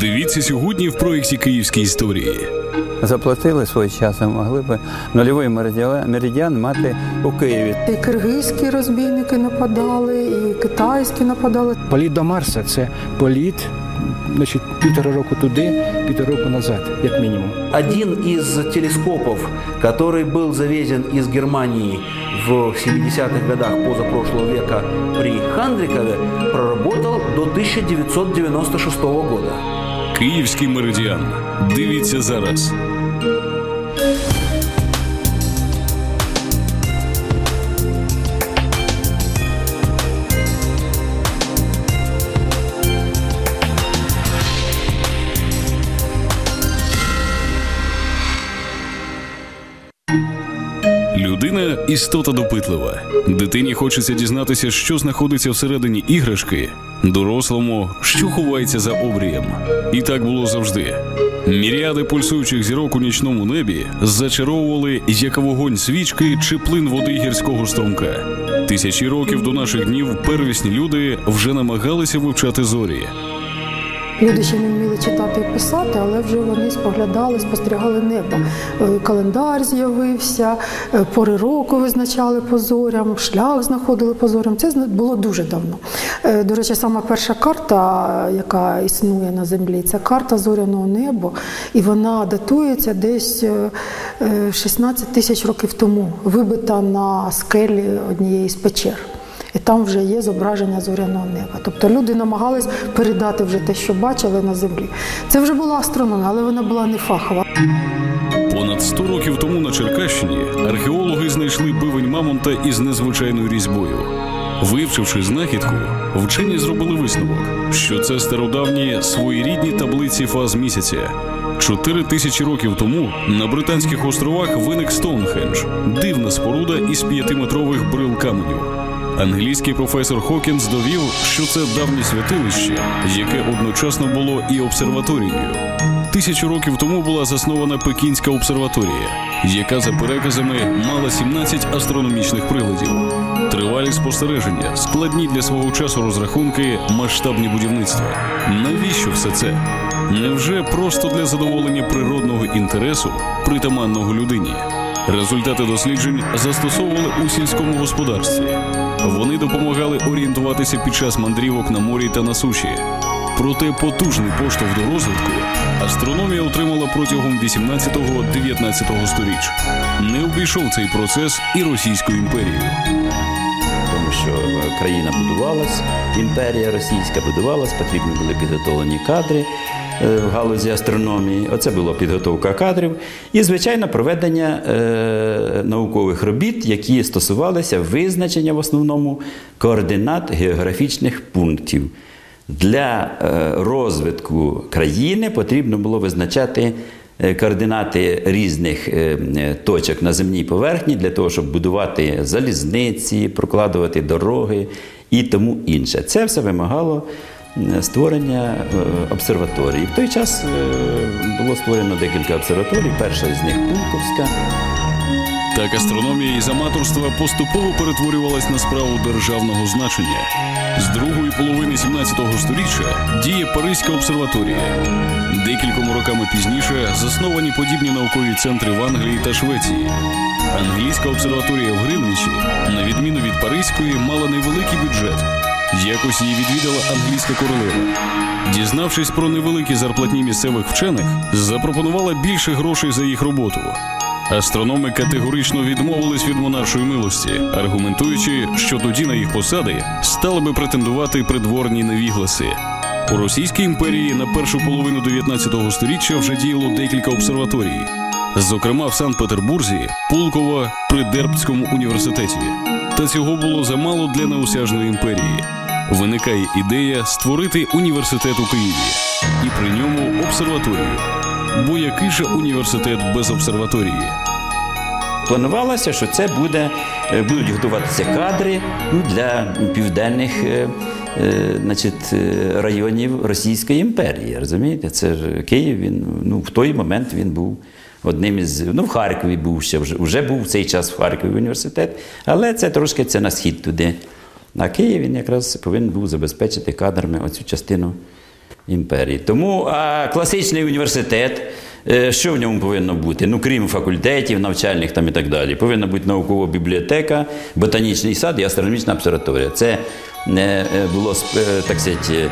Дивіться сьогодні в проєкті Київські історії. Заплатили свій час, а могли б нульовий меридіан мати у Києві. І киргизькі розбійники нападали, і китайські нападали. Політ до Марса це політ значить, півтора року туди, півтора року назад, як мінімум. Один из телескопов, который был завезен из Германии в 70-х годах позапрошлого века при Хандрикове, проработал до 1996 года. Київський меридіан. Дивіться зараз. Людина істота допитлива. Дитині хочеться дізнатися, що знаходиться всередині іграшки, дорослому, що ховається за обрієм. І так було завжди. Міріади пульсуючих зірок у нічному небі зачаровували як вогонь свічки чи плин води гірського струмка. Тисячі років до наших днів первісні люди вже намагалися вивчати зорі. Люди ще не вміли читати і писати, але вже вони споглядали, спостерігали небо. Е, Календар з'явився, е, пори року визначали по зорям, шлях знаходили по зорям. Це було дуже давно. Е, До речі, сама перша карта, яка існує на землі, це карта зоряного неба, і вона датується десь е, е, 16 тисяч років тому, вибита на скелі однієї з печер. Там вже є зображення зоряного неба. Тобто люди намагались передати вже те, що бачили на землі. Це вже була астрономія, але вона була не фахова. Понад 100 років тому на Черкащині археологи знайшли бивень мамонта із незвичайною різьбою. Вивчивши знахідку, вчені зробили висновок, що це стародавні своєрідні таблиці фаз місяця. Чотири тисячі років тому на Британських островах виник Стоунхендж – дивна споруда із п'ятиметрових брил каменю. Англійський професор Хокінс довів, що це давнє святилище, яке одночасно було і обсерваторією. Тисячу років тому була заснована Пекінська обсерваторія, яка за переказами мала 17 астрономічних приладів. Тривалі спостереження, складні для свого часу розрахунки, масштабні будівництва. Навіщо все це? Невже просто для задоволення природного інтересу, притаманного людині? Результати досліджень застосовували у сільському господарстві. Вони допомагали орієнтуватися під час мандрівок на морі та на суші. Проте потужний поштовх до розвитку астрономія отримала протягом 18-19 сторіч. Не обійшов цей процес і Російську імперію. тому що е, країна будувалась, імперія російська будувалась, потрібні були підготовлені кадри в галузі астрономії. Оце була підготовка кадрів і, звичайно, проведення е, наукових робіт, які стосувалися визначення в основному координат географічних пунктів. Для е, розвитку країни потрібно було визначати е, координати різних е, е, точок на земній поверхні для того, щоб будувати залізниці, прокладувати дороги і тому інше. Це все вимагало створення е, обсерваторій. В той час е, було створено декілька обсерваторій. Перша з них Пулковська. Так астрономія із аматорства поступово перетворювалась на справу державного значення. З другої половини 17-го століття діє Паризька обсерваторія. Декількома роками пізніше засновані подібні наукові центри в Англії та Швеції. Англійська обсерваторія в Гринвічі, на відміну від Паризької, мала невеликий бюджет. Якось її відвідала англійська королева. Дізнавшись про невеликі зарплатні місцевих вчених, запропонувала більше грошей за їх роботу. Астрономи категорично відмовились від монаршої милості, аргументуючи, що тоді на їх посади стали би претендувати придворні невігласи. У Російській імперії на першу половину 19 століття вже діяло декілька обсерваторій, зокрема в Санкт-Петербурзі, Пулково, при Дербцькому університеті. Та цього було замало для неосяжної імперії. Виникає ідея створити університет у Києві і при ньому обсерваторію. Бо який же університет без обсерваторії? Планувалося, що це буде, е, будуть готуватися кадри ну, для південних е, е, значить, районів Російської імперії. Розумієте? Це ж Київ, він ну, в той момент він був одним із. Ну, в Харкові був ще вже, вже був в цей час в Харкові університет, але це трошки це на схід туди. А Київ він якраз повинен був забезпечити кадрами оцю частину імперії. Тому а класичний університет. е, Що в ньому повинно бути? Ну, крім факультетів, навчальних там і так далі. Повинна бути наукова бібліотека, ботанічний сад і астрономічна обсерваторія. Це не е, було е, так сказати,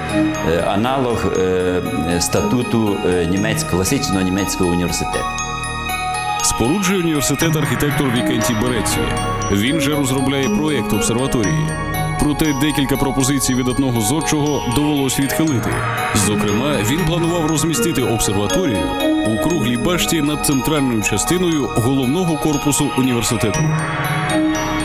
аналог статуту німецького, класичного німецького університету. Споруджує університет архітектор Вікентій Береці. Він же розробляє проєкт обсерваторії. Проте декілька пропозицій від одного зодчого довелось відхилити. Зокрема, він планував розмістити обсерваторію у круглій башті над центральною частиною головного корпусу університету.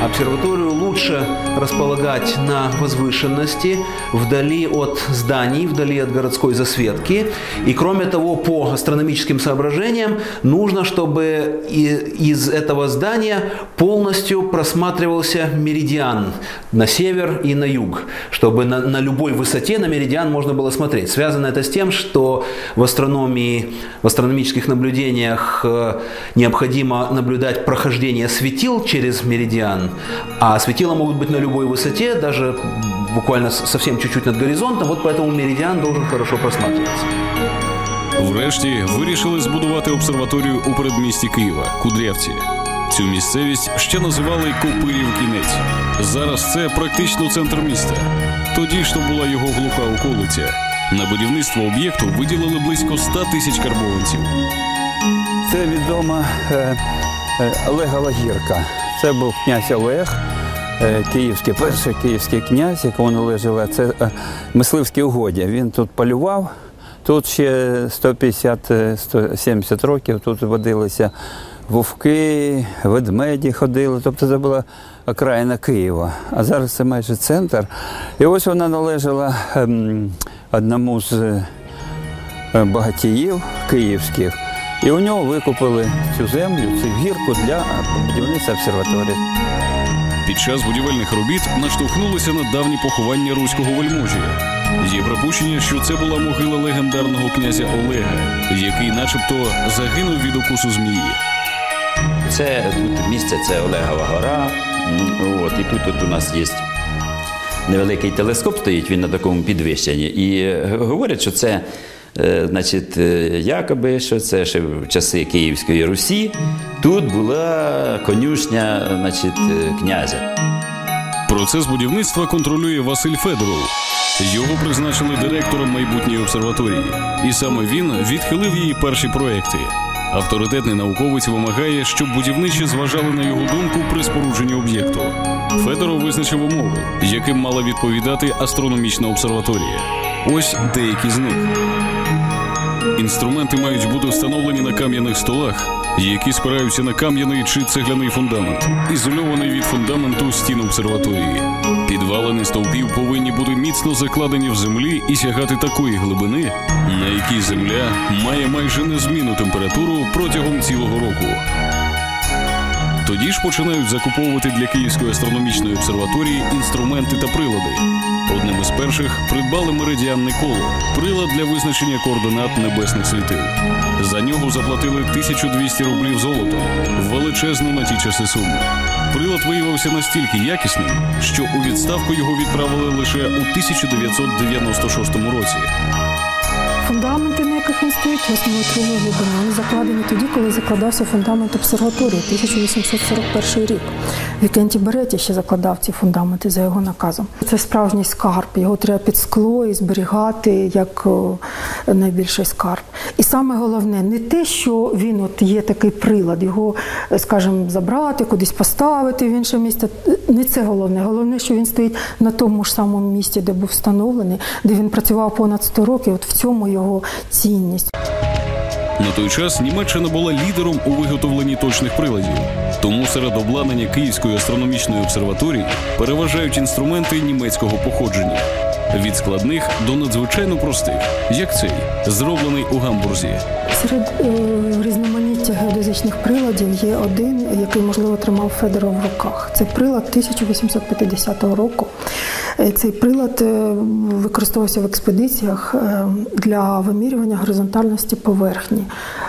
Обсерваторию лучше располагать на возвышенности, вдали от зданий, вдали от городской засветки. И кроме того, по астрономическим соображениям, нужно, чтобы из этого здания полностью просматривался меридиан на север и на юг, чтобы на, на любой высоте на меридиан можно было смотреть. Связано это с тем, что в астрономии, в астрономических наблюдениях э, необходимо наблюдать прохождение светил через меридиан, а светила могут быть на любой высоте, даже буквально с- совсем чуть-чуть над горизонтом, вот поэтому меридиан должен хорошо просматриваться. Врешті вирішили збудувати обсерваторію у передмісті Києва Кудрявці. Цю місцевість ще називали Копирів кінець. Зараз це практично центр міста. Тоді ж то була його глуха околиця. На будівництво об'єкту виділили близько 100 тисяч карбованців. Це відома е, е, Олегова гірка. Це був князь Олег, е, київський, перший київський князь, якому належало це е, мисливське угоддя. Він тут полював. Тут ще 150-170 років тут водилися вовки, ведмеді ходили. Тобто це була окраїна Києва. А зараз це майже центр. І ось вона належала ем, одному з е, багатіїв київських. І у нього викупили цю землю, цю гірку для будівництва обсерваторії. Під час будівельних робіт наштовхнулися на давні поховання руського вельможі. Є припущення, що це була могила легендарного князя Олега, який, начебто, загинув від укусу змії. Це тут місце, це Олегова гора. От, і тут от у нас є невеликий телескоп, стоїть він на такому підвищенні. І говорять, що це. Е, Значить, е, якоби що це ще в часи Київської Русі. Тут була конюшня, значить, е, князя. Процес будівництва контролює Василь Федоров. Його призначили директором майбутньої обсерваторії, і саме він відхилив її перші проекти. Авторитетний науковець вимагає, щоб будівничі зважали на його думку при спорудженні об'єкту. Федоров визначив умови, яким мала відповідати астрономічна обсерваторія. Ось деякі з них. Інструменти мають бути встановлені на кам'яних столах, які спираються на кам'яний чи цегляний фундамент, ізольований від фундаменту стін обсерваторії. Підвалини стовпів повинні бути міцно закладені в землі і сягати такої глибини, на якій земля має майже незмінну температуру протягом цілого року. Тоді ж починають закуповувати для Київської астрономічної обсерваторії інструменти та прилади. Одним із перших придбали меридіанне коло, прилад для визначення координат небесних світил. За нього заплатили 1200 рублів золотом, величезну на ті часи суму. Прилад виявився настільки якісним, що у відставку його відправили лише у 1996 році. Фундаменти, на яких він стоїть, трудового глибини, вони закладені тоді, коли закладався фундамент обсерваторії 1841 рік. Вікентій Береті ще закладав ці фундаменти за його наказом. Це справжній скарб. Його треба під скло і зберігати як найбільший скарб. І саме головне, не те, що він от є такий прилад, його, скажімо, забрати, кудись поставити в інше місце. Не це головне. Головне, що він стоїть на тому ж самому місці, де був встановлений, де він працював понад 100 років. От в цьому його цінність. На той час Німеччина була лідером у виготовленні точних приладів. Тому серед обладнання Київської астрономічної обсерваторії переважають інструменти німецького походження. Від складних до надзвичайно простих, як цей, зроблений у Гамбурзі. Серед е, різноманіття геодезичних приладів є один, який, можливо, тримав Федоров в руках. Це прилад 1850 року. Е, Цей прилад е, використовувався в експедиціях е, для вимірювання горизонтальності поверхні.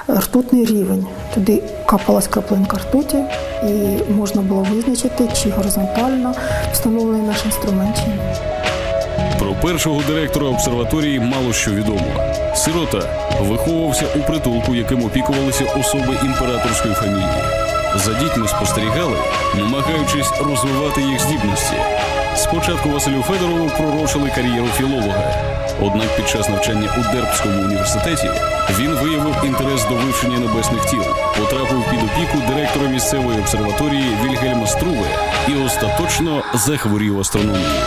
Ртутний рівень. Туди капалась краплинка ртуті, і можна було визначити, чи горизонтально встановлений наш інструмент чи ні. Про першого директора обсерваторії мало що відомо. Сирота виховувався у притулку, яким опікувалися особи імператорської фамілії. За дітьми спостерігали, намагаючись розвивати їх здібності. Спочатку Василю Федорову пророчили кар'єру філолога. Однак під час навчання у Дербському університеті він виявив інтерес до вивчення небесних тіл, потрапив під опіку директора місцевої обсерваторії Вільгельма Струве і остаточно захворів астрономією.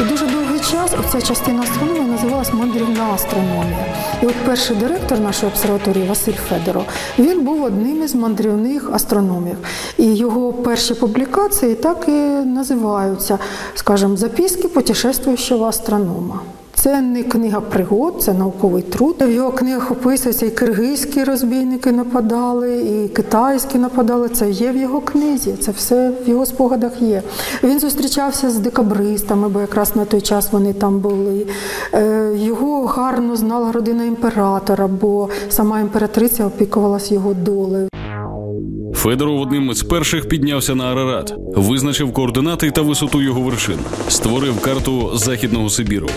І дуже довгий час ця частина астрономії називалась мандрівна астрономія. І от перший директор нашої обсерваторії Василь Федоров, він був одним із мандрівних астрономів. І його перші публікації так і називаються, скажімо, записки путешествуючого астронома. Це не книга пригод, це науковий труд. В його книгах описується і киргизькі розбійники нападали, і китайські нападали. Це є в його книзі, це все в його спогадах є. Він зустрічався з декабристами, бо якраз на той час вони там були. Е, Його гарно знала родина імператора, бо сама імператриця опікувалась його долею. Федоров одним із перших піднявся на Арарат, визначив координати та висоту його вершин, створив карту Західного Сибіру.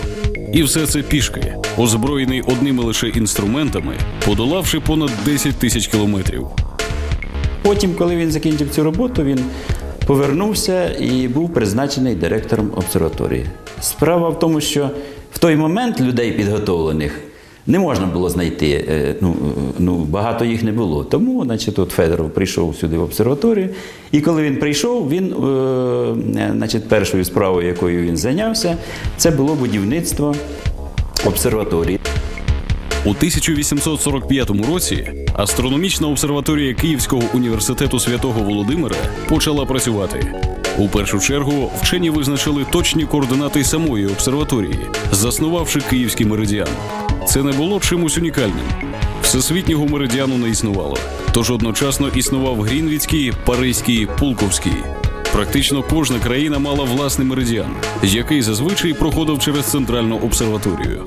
І все це пішки, озброєний одними лише інструментами, подолавши понад 10 тисяч кілометрів. Потім, коли він закінчив цю роботу, він повернувся і був призначений директором обсерваторії. Справа в тому, що в той момент людей підготовлених не можна було знайти. е, Ну, е, ну, багато їх не було. Тому, значить, от Федоров прийшов сюди в обсерваторію. І коли він прийшов, він, е, значить, першою справою, якою він зайнявся, це було будівництво обсерваторії. У 1845 році астрономічна обсерваторія Київського університету святого Володимира почала працювати. У першу чергу вчені визначили точні координати самої обсерваторії, заснувавши київський меридіан. Це не було чимось унікальним. Всесвітнього меридіану не існувало, тож одночасно існував Грінвіцький, Паризький, Пулковський. Практично кожна країна мала власний меридіан, який зазвичай проходив через центральну обсерваторію.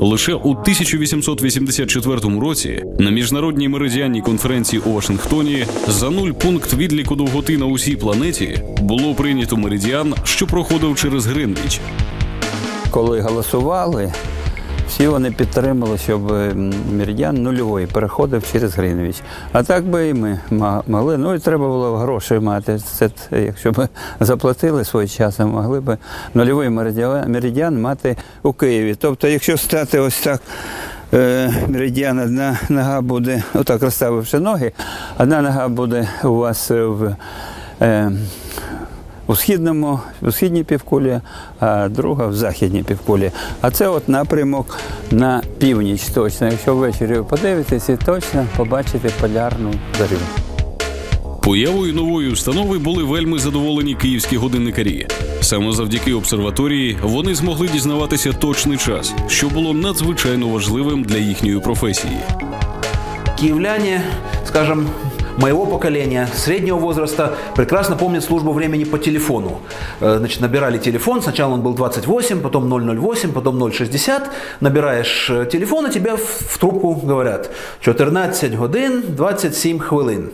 Лише у 1884 році на міжнародній меридіанній конференції у Вашингтоні за нуль пункт відліку довготи на усій планеті було прийнято меридіан, що проходив через Гринвіч. Коли голосували, всі вони підтримали, щоб м, меридіан нульовий переходив через Гринвіч. А так би і ми могли. Ну і треба було гроші мати. Це якщо б заплатили свій час, могли б нульовий меридіан, мати у Києві. Тобто, якщо стати ось так. е, Меридіан, одна нога буде, отак розставивши ноги, одна нога буде у вас в е, у східному, у східній півкулі, а друга в західній півкулі. А це от напрямок на північ точно. Якщо ввечері ви подивитесь, і точно побачите полярну зорю. Появою нової установи були вельми задоволені київські годинникарі. Саме завдяки обсерваторії вони змогли дізнаватися точний час, що було надзвичайно важливим для їхньої професії. Киевляне, скажем, моего поколения, среднего возраста, прекрасно помнят службу времени по телефону. Э, Значит, набирали телефон, сначала он был 28, потом 008, потом 060. Набираешь э, телефон, и тебе в, трубку говорят 14 годин 27 хвилин.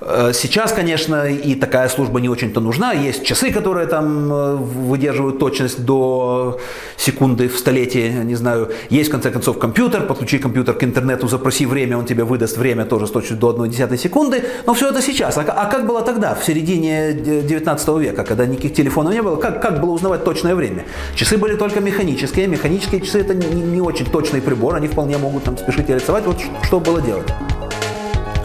Э, Сейчас, конечно, и такая служба не очень-то нужна. Есть часы, которые там э, выдерживают точность до секунды в столетие, не знаю. Есть, в конце концов, компьютер. Подключи компьютер к интернету, запроси время, он тебе выдаст время тоже с точностью до 1 десятой секунды. Но все это сейчас. А, а как было тогда, в середине э, 19 века, когда никаких телефонов не было? Как, как было узнавать точное время? Часы были только механические. Механические часы – это не, не очень точный прибор. Они вполне могут там спешить и рисовать. Вот что было делать.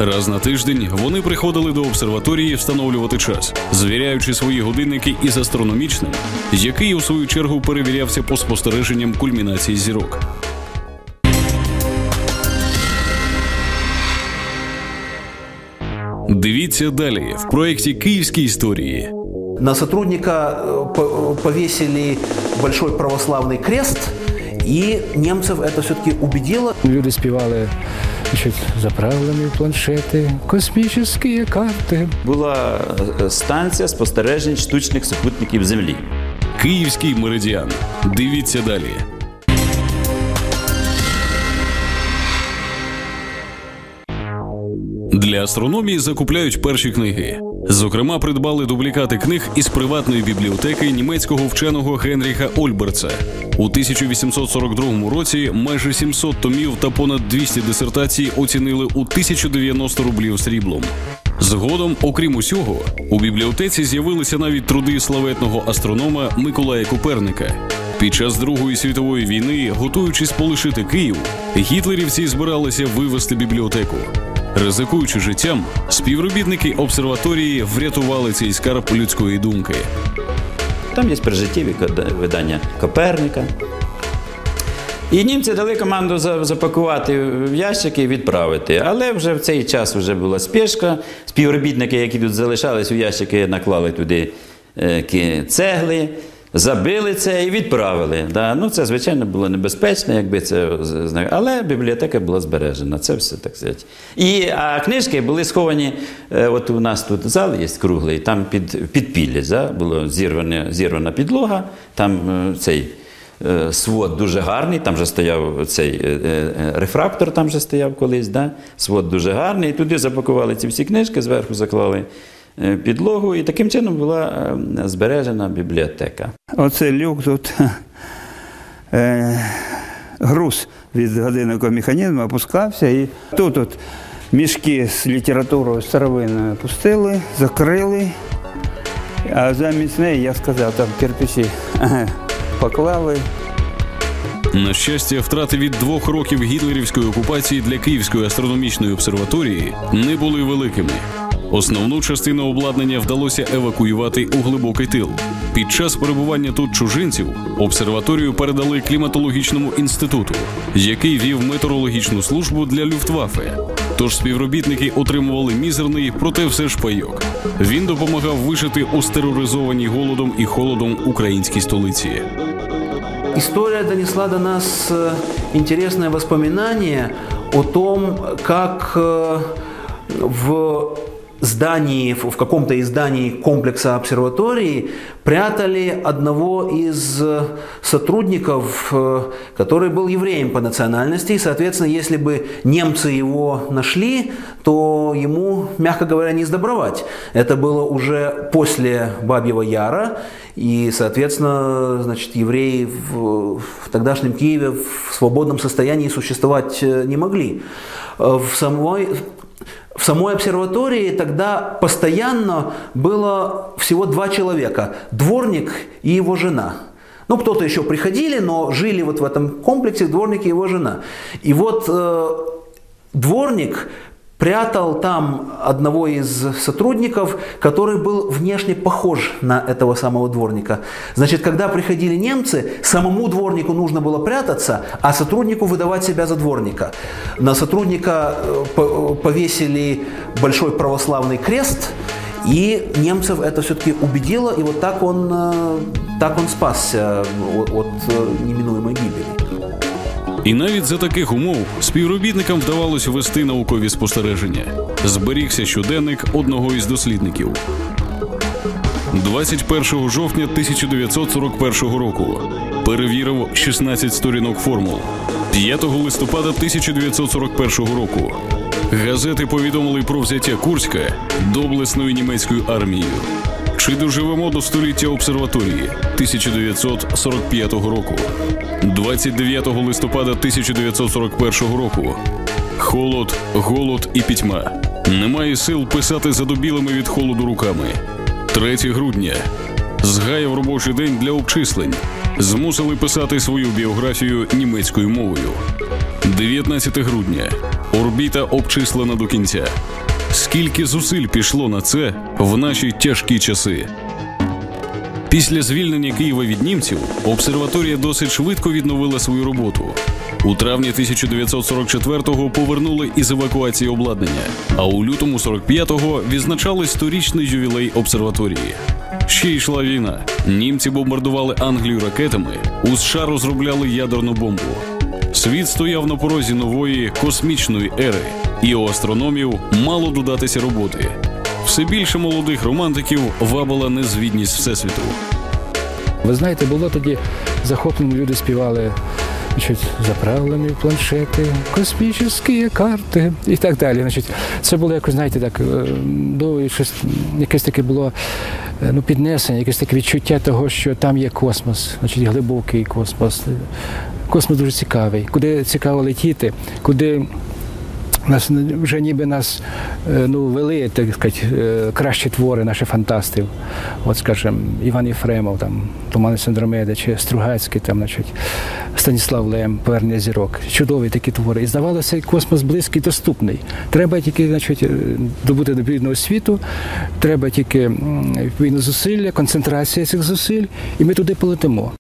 Раз на тиждень вони приходили до обсерваторії встановлювати час, звіряючи свої годинники із астрономічним, який у свою чергу перевірявся по спостереженням кульмінації зірок. Дивіться далі в проєкті Київські історії. На сотрудника э, повесили большой православный крест, і німців це все-таки убедило. Люди співали значит, заправлені планшети, космічні карти. Була е, станція спостережень штучних супутників Землі. Київський меридіан. Дивіться далі. Для астрономії закупляють перші книги. Зокрема, придбали дублікати книг із приватної бібліотеки німецького вченого Генріха Ольберца. У 1842 році майже 700 томів та понад 200 дисертацій оцінили у 1090 рублів сріблом. Згодом, окрім усього, у бібліотеці з'явилися навіть труди славетного астронома Миколая Коперника. Під час Другої світової війни, готуючись полишити Київ, гітлерівці збиралися вивезти бібліотеку. Ризикуючи життям, співробітники обсерваторії врятували цей скарб людської думки. Там є прижиттєві видання Коперника. І німці дали команду запакувати в ящики і відправити. Але вже в цей час вже була спешка. Співробітники, які тут залишались у ящики, наклали туди е, цегли, забили це і відправили. Да. Ну, це, звичайно, було небезпечно, якби це але бібліотека була збережена. Це все так сказати. І, а книжки були сховані. е, От у нас тут зал є круглий, там під підпілля да, було зірване, зірвана підлога, там е, цей. Е, Свод дуже гарний, там же стояв цей рефрактор, там же стояв колись, да? свод дуже гарний. І туди запакували ці всі книжки, зверху заклали підлогу, і таким чином була е, збережена бібліотека. Оце люк тут е, груз від годинного механізму опускався. І тут от мішки з літературою старовинною пустили, закрили. А замість неї, я сказав, там кирпичі поклали. На щастя, втрати від двох років гітлерівської окупації для Київської астрономічної обсерваторії не були великими. Основну частину обладнання вдалося евакуювати у глибокий тил. Під час перебування тут чужинців обсерваторію передали кліматологічному інституту, який вів метеорологічну службу для Люфтваффе. Тож співробітники отримували мізерний, проте все ж пайок. Він допомагав вижити у стероризованій голодом і холодом українській столиці. История донесла до нас интересное воспоминание о том, как э, в здании, в каком-то из зданий комплекса обсерватории прятали одного из э, сотрудников, э, который был евреем по национальности. И, соответственно, если бы немцы его нашли, то ему, мягко говоря, не сдобровать. Это было уже после Бабьего Яра. И, соответственно, значит, евреи в, в тогдашнем Киеве в свободном состоянии существовать э, не могли. В самой, в самой обсерватории тогда постоянно было всего два человека. Дворник и его жена. Ну, кто-то еще приходили, но жили вот в этом комплексе дворник и его жена. И вот э, дворник прятал там одного из сотрудников, который был внешне похож на этого самого дворника. Значит, когда приходили немцы, самому дворнику нужно было прятаться, а сотруднику выдавать себя за дворника. На сотрудника э, по- повесили большой православный крест, и немцев это все-таки убедило, и вот так он, э, так он спасся от, э, неминуемой гибели. І навіть за таких умов співробітникам вдавалося вести наукові спостереження. Зберігся щоденник одного із дослідників. 21 жовтня 1941 року перевірив 16 сторінок формул. 5 листопада 1941 року газети повідомили про взяття Курська доблесною німецькою армією. Чи доживемо до століття обсерваторії 1945 року? 29 листопада 1941 року. Холод, голод і пітьма. Немає сил писати задобілими від холоду руками. 3 грудня. Згаяв робочий день для обчислень. Змусили писати свою біографію німецькою мовою. 19 грудня. Орбіта обчислена до кінця. Скільки зусиль пішло на це в наші тяжкі часи? Після звільнення Києва від німців обсерваторія досить швидко відновила свою роботу. У травні 1944-го повернули із евакуації обладнання, а у лютому 45-го відзначали сторічний ювілей обсерваторії. Ще йшла війна. Німці бомбардували Англію ракетами, у США розробляли ядерну бомбу. Світ стояв на порозі нової космічної ери, і у астрономів мало додатися роботи. Все більше молодих романтиків вабила незвідність всесвіту. Ви знаєте, було тоді захоплені люди співали значить, заправлені в планшети, космічні карти і так далі. Значить, це було якось, знаєте, так, е, ну, щось, якесь таке було е, ну, піднесення, якесь таке відчуття того, що там є космос, значить, глибокий космос. Космос дуже цікавий, куди цікаво летіти, куди нас вже ніби нас е, ну, вели, так сказати, е, кращі твори наших фантастів. От, скажімо, Іван Єфремов, там, Тумани Сандромеда, чи Стругацький, там, значить, Станіслав Лем, Повернення зірок. Чудові такі твори. І здавалося, космос близький, доступний. Треба тільки значить, е, добути відповідного світу, треба тільки відповідне зусилля, концентрація цих зусиль, і ми туди полетимо.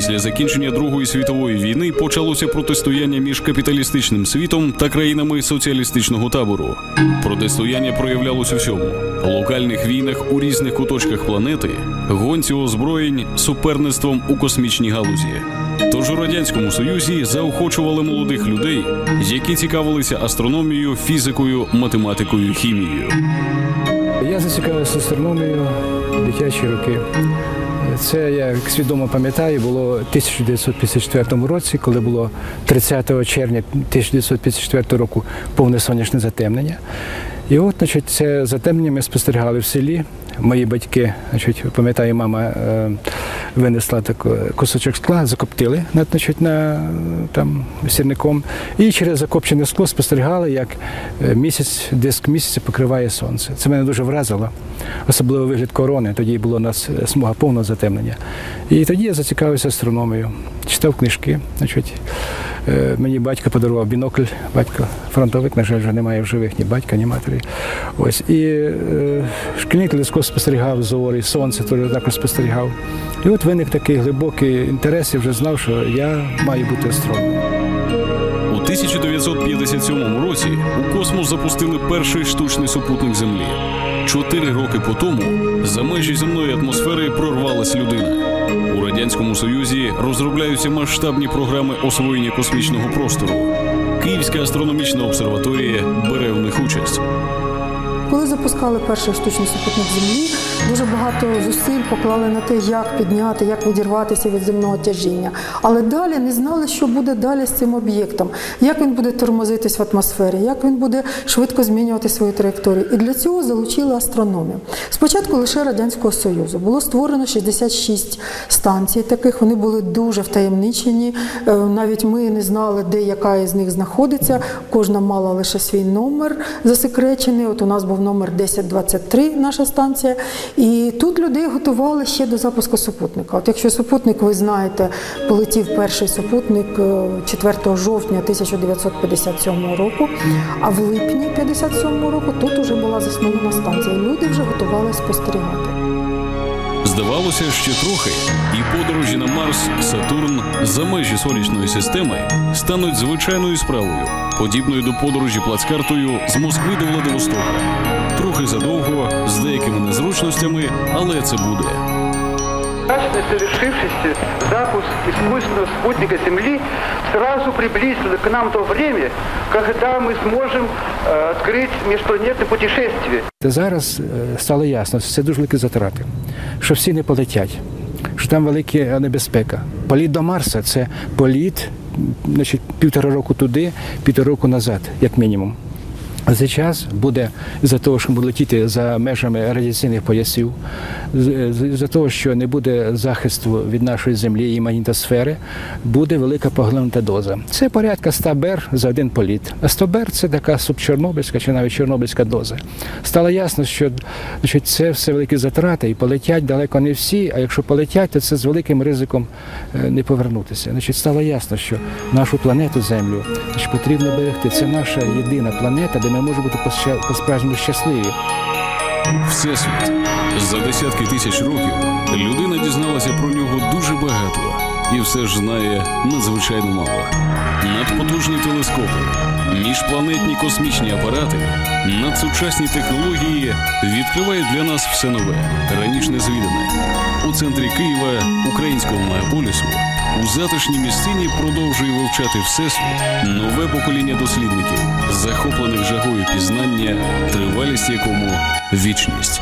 Після закінчення Другої світової війни почалося протистояння між капіталістичним світом та країнами соціалістичного табору. Протистояння проявлялось у всьому: локальних війнах у різних куточках планети, гонці озброєнь, суперництвом у космічній галузі. Тож у радянському союзі заохочували молодих людей, які цікавилися астрономією, фізикою, математикою, хімією. Я зацікавився астрономією дитячі роки. Це я свідомо пам'ятаю, було в 1954 році, коли було 30 червня 1954 року повне сонячне затемнення. І от, значить, це затемнення ми спостерігали в селі. Мої батьки, значить, пам'ятаю, мама е, винесла так кусочок скла, закоптили значить, на, там, сірником. І через закопчене скло спостерігали, як е, місяць, диск місяця покриває сонце. Це мене дуже вразило, особливо вигляд корони. Тоді було у нас е, смуга повного затемнення. І тоді я зацікавився астрономією, читав книжки. Значить, мені батько подарував бінокль, батько фронтовик, на жаль, вже немає в живих ні батька, ні матері. Ось. І е, шкільний телескоп спостерігав зорі, сонце теж також спостерігав. І от виник такий глибокий інтерес, я вже знав, що я маю бути астрономом. У 1957 році у космос запустили перший штучний супутник Землі. Чотири роки по тому за межі земної атмосфери прорвалась людина. У радянському союзі розробляються масштабні програми освоєння космічного простору. Київська астрономічна обсерваторія бере в них участь. Коли запускали перший штучний супутник Землі, дуже багато зусиль поклали на те, як підняти, як відірватися від земного тяжіння. Але далі не знали, що буде далі з цим об'єктом, як він буде тормозитись в атмосфері, як він буде швидко змінювати свою траєкторію. І для цього залучили астрономію. Спочатку лише Радянського Союзу було створено 66 станцій таких. Вони були дуже втаємничені. Е, Навіть ми не знали, де яка із них знаходиться. Кожна мала лише свій номер засекречений. От у нас був номер 1023, наша станція. І тут людей готували ще до запуску супутника. От якщо супутник, ви знаєте, полетів перший супутник е, 4 жовтня 1957 року, а в липні 57 року тут уже була заснована станція. Люди вже готували спостерігати. Здавалося, ще трохи, і подорожі на Марс, Сатурн за межі сонячної системи стануть звичайною справою, подібною до подорожі плацкартою з Москви до Владивостока Трохи задовго, з деякими незручностями, але це буде. Удачно совершившийся запуск искусственного спутника Земли сразу приблизил к нам то время, когда мы сможем э, открыть межпланетное путешествие. Та зараз е, стало ясно, що це дуже великі затрати, що всі не полетять, що там велика небезпека. Політ до Марса це політ, м, значить, півтора року туди, півтора року назад, як мінімум. А цей час буде за того, що буде летіти за межами радіаційних поясів, за того, що не буде захисту від нашої землі і магнітосфери, буде велика поглинута доза. Це порядка 100 бер за один політ. А 100 бер це така субчорнобильська чи навіть чорнобильська доза. Стало ясно, що значить, це все великі затрати і полетять далеко не всі. А якщо полетять, то це з великим ризиком е, не повернутися. Значить, стало ясно, що нашу планету Землю значить, потрібно берегти. Це наша єдина планета, де ми можемо бути по-справжньому щасливі. Всесвіт. За десятки тисяч років людина дізналася про нього дуже багато і все ж знає надзвичайно мало. Надпотужні телескопи, міжпланетні космічні апарати, надсучасні технології відкривають для нас все нове, раніше незвідане. У центрі Києва, українського мегаполісу, у затишній місцині продовжує вивчати всесвіт нове покоління дослідників, захоплених жагою пізнання, тривалість якому вічність.